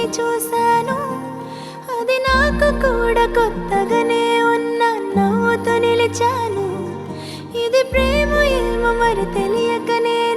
నిన్ను చూశాను. అది నాకు కూడా కొత్తగానే ఉన్న నవ్వుతో నిలిచాను. ఇది ప్రేమ ఏమో మరి తెలియకనే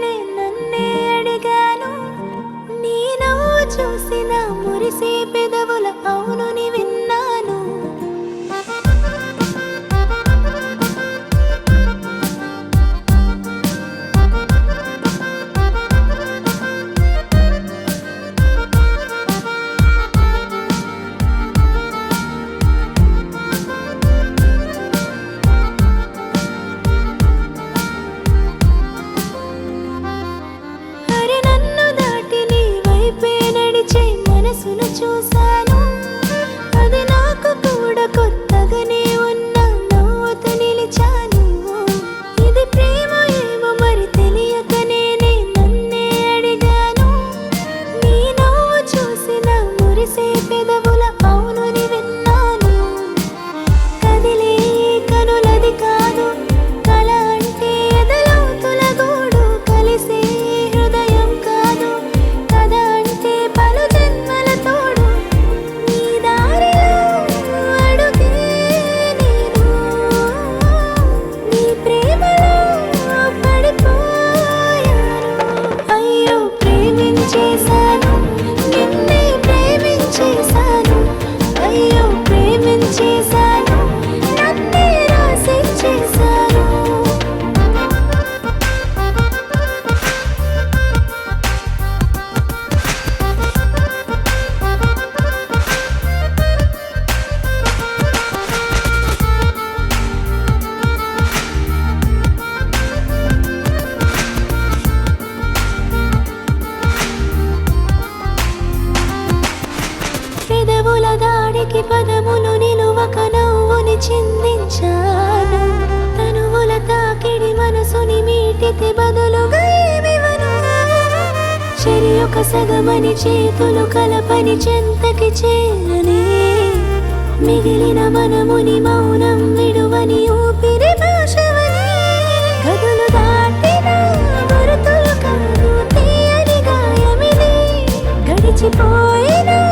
కవుల దాడికి పదములు నిలువక నవ్వుని చిందించాను తనువుల తాకిడి మనసుని మీటితే బదులుగా చెరి ఒక సగమని చేతులు కలపని చెంతకి చేయని మిగిలిన మనముని మౌనం విడువని ఊపిరి పోయినా